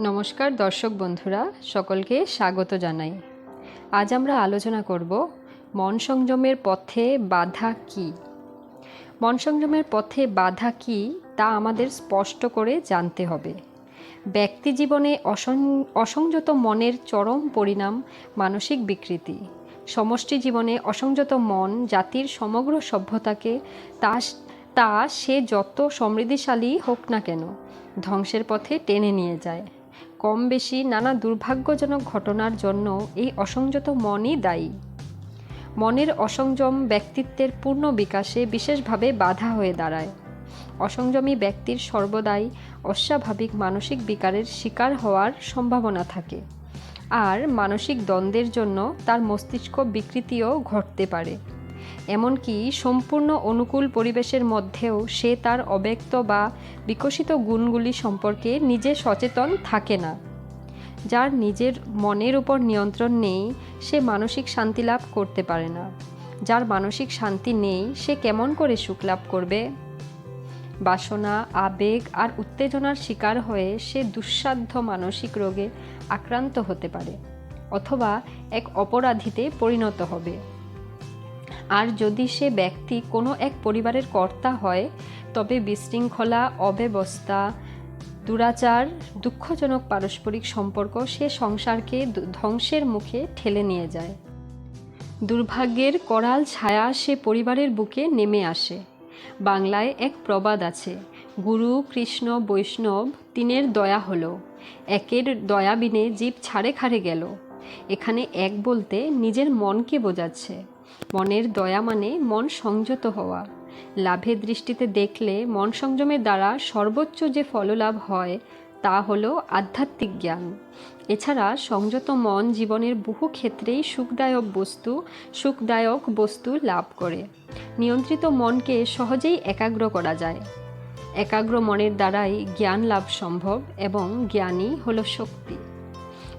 নমস্কার দর্শক বন্ধুরা, সকলকে স্বাগত জানাই। আজ আমরা আলোচনা করব মন সংযমের পথে বাধা কি? মন সংযমের পথে বাধা কি তা আমাদের স্পষ্ট করে জানতে হবে। ব্যক্তি জীবনে অসং- অসংযত মনের চরম পরিণাম, মানসিক বিকৃতি। সমষ্টি জীবনে অসংযত মন জাতির সমগ্র সভ্যতাকে তা তা সে যত সমৃদ্ধিশালী হোক না কেন, ধ্বংসের পথে টেনে নিয়ে যায়। কম বেশি নানা দুর্ভাগ্যজনক ঘটনার জন্য এই অসংযত মনই দায়ী। মনের অসংযম ব্যক্তিত্বের পূর্ণ বিকাশে বিশেষভাবে বাধা হয়ে দাঁড়ায়। অসংযমী ব্যক্তির সর্বদাই অস্বাভাবিক মানসিক বিকারের শিকার হওয়ার সম্ভাবনা থাকে। আর মানসিক দ্বন্দ্বের জন্য তার মস্তিষ্ক বিকৃতিও ঘটতে পারে। এমনকি সম্পূর্ণ অনুকূল পরিবেশের মধ্যেও সে তার অব্যক্ত বা বিকশিত গুণগুলি সম্পর্কে নিজে সচেতন থাকে না। যার নিজের মনের উপর নিয়ন্ত্রণ নেই, সে মানসিক শান্তি লাভ করতে পারে না। যার মানসিক শান্তি নেই, সে কেমন করে সুখ লাভ করবে? বাসনা, আবেগ আর উত্তেজনার শিকার হয়ে সে দুঃসাধ্য মানসিক রোগে আক্রান্ত হতে পারে, অথবা এক অপরাধীতে পরিণত হবে। আর যদি সে ব্যক্তি কোনো এক পরিবারের কর্তা হয়, তবে বিশৃঙ্খলা, অব্যবস্থা, দুরাচার, দুঃখজনক পারস্পরিক সম্পর্ক সে সংসারকে ধ্বংসের মুখে ঠেলে নিয়ে যায়। দুর্ভাগ্যের করাল ছায়া সে পরিবারের বুকে নেমে আসে। বাংলায় এক প্রবাদ আছে, গুরু, কৃষ্ণ, বৈষ্ণব, তিনের দয়া হলো। একের দয়া বিনে জীব ছাড়ে খাড়ে গেল। এখানে এক বলতে নিজের মনকে বোঝাচ্ছে। মনের দয়া মানে মন সংযত হওয়া। লাভের দৃষ্টিতে দেখলে মন সংযমের দ্বারা সর্বোচ্চ যে ফললাভ হয়, তা হলো আধ্যাত্মিক জ্ঞান। এছাড়া সংযত মন জীবনের বহু ক্ষেত্রেই সুখদায়ক বস্তু সুখদায়ক বস্তু লাভ করে। নিয়ন্ত্রিত মনকে সহজেই একাগ্র করা যায়। একাগ্র মনের দ্বারাই জ্ঞান লাভ সম্ভব এবং জ্ঞানই হলো শক্তি।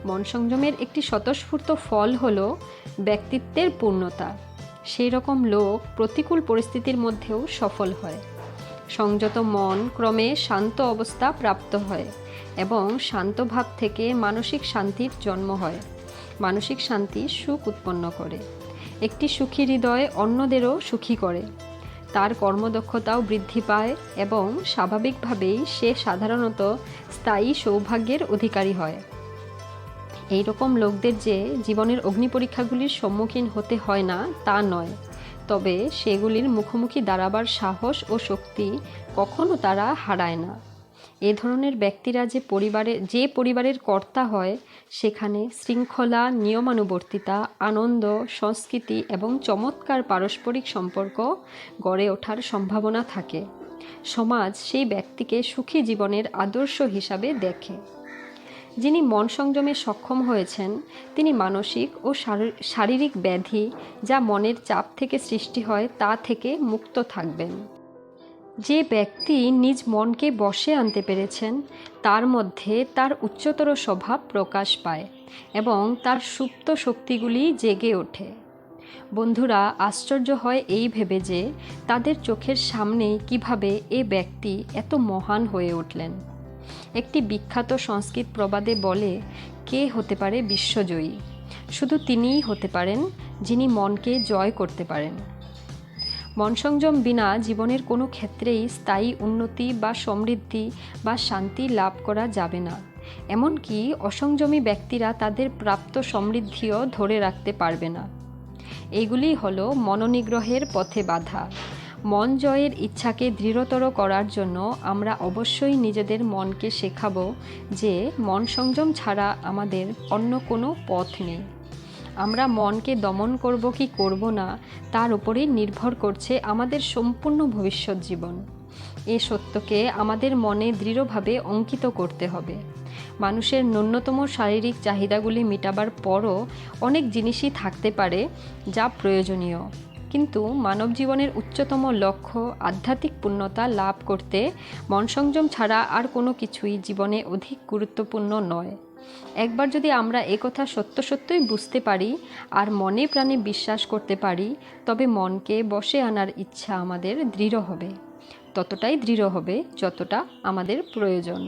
মন সংযমের একটি স্বতঃস্ফূর্ত ফল হল ব্যক্তিত্বের পূর্ণতা। সেই রকম লোক প্রতিকূল পরিস্থিতির মধ্যেও সফল হয়। সংযত মন ক্রমে শান্ত অবস্থা প্রাপ্ত হয় এবং শান্ত ভাব থেকে মানসিক শান্তির জন্ম হয়। মানসিক শান্তি সুখ উৎপন্ন করে। একটি সুখী হৃদয় অন্যদেরও সুখী করে। তার কর্মদক্ষতাও বৃদ্ধি পায় এবং স্বাভাবিকভাবেই সে সাধারণত স্থায়ী সৌভাগ্যের অধিকারী হয়। এই রকম লোকদের যে জীবনের অগ্নি পরীক্ষাগুলির সম্মুখীন হতে হয় না, তা নয়। তবে সেগুলির মুখোমুখি দাঁড়াবার সাহস ও শক্তি কখনো তারা হারায় না। এ ধরনের ব্যক্তিরা যে পরিবারে, যে পরিবারের কর্তা হয়, সেখানে শৃঙ্খলা, নিয়মানুবর্তিতা, আনন্দ, সংস্কৃতি এবং চমৎকার পারস্পরিক সম্পর্ক গড়ে ওঠার সম্ভাবনা থাকে। সমাজ সেই ব্যক্তিকে সুখী জীবনের আদর্শ হিসাবে দেখে। যিনি মন সংযমে সক্ষম হয়েছেন, তিনি মানসিক ও শারীরিক ব্যাধি যা মনের চাপ থেকে সৃষ্টি হয় তা থেকে মুক্ত থাকবেন। যে ব্যক্তি নিজ মনকে বশে আনতে পেরেছেন, তার মধ্যে তার উচ্চতর স্বভাব প্রকাশ পায় এবং তার সুপ্ত শক্তিগুলি জেগে ওঠে। বন্ধুরা, আশ্চর্য হয় এই ভেবে যে তাদের চোখের সামনেই কীভাবে এ ব্যক্তি এত মহান হয়ে উঠলেন। একটি বিখ্যাত সংস্কৃত প্রবাদে বলে, কে হতে পারে বিশ্বজয়ী? শুধু তিনিই হতে পারেন যিনি মনকে জয় করতে পারেন। মন সংযম বিনা জীবনের কোনো ক্ষেত্রেই স্থায়ী উন্নতি বা সমৃদ্ধি বা শান্তি লাভ করা যাবে না। এমনকি অসংযমী ব্যক্তিরা তাদের প্রাপ্ত সমৃদ্ধিও ধরে রাখতে পারবে না। এইগুলি হলো মনোনিগ্রহের পথে বাধা। মন জয়ের ইচ্ছাকে দৃঢ়তর করার জন্য আমরা অবশ্যই নিজেদের মনকে শেখাব যে মন সংযম ছাড়া আমাদের অন্য কোনো পথ নেই। আমরা মনকে দমন করব কি করব না, তার উপরেই নির্ভর করছে আমাদের সম্পূর্ণ ভবিষ্যৎ জীবন। এ সত্যকে আমাদের মনে দৃঢ়ভাবে অঙ্কিত করতে হবে। মানুষের ন্যূনতম শারীরিক চাহিদাগুলি মেটাবার পরও অনেক জিনিসই থাকতে পারে যা প্রয়োজনীয়। কিন্তু মানব জীবনের উচ্চতম লক্ষ্য আধ্যাত্মিক পূর্ণতা লাভ করতে মন সংযম ছাড়া আর কোনো কিছুই জীবনে অধিক গুরুত্বপূর্ণ নয়। একবার যদি আমরা একথা সত্য সত্যই বুঝতে পারি আর মনে প্রাণে বিশ্বাস করতে পারি, তবে মনকে বসে আনার ইচ্ছা আমাদের দৃঢ় হবে। ততটাই দৃঢ় হবে যতটা আমাদের প্রয়োজন।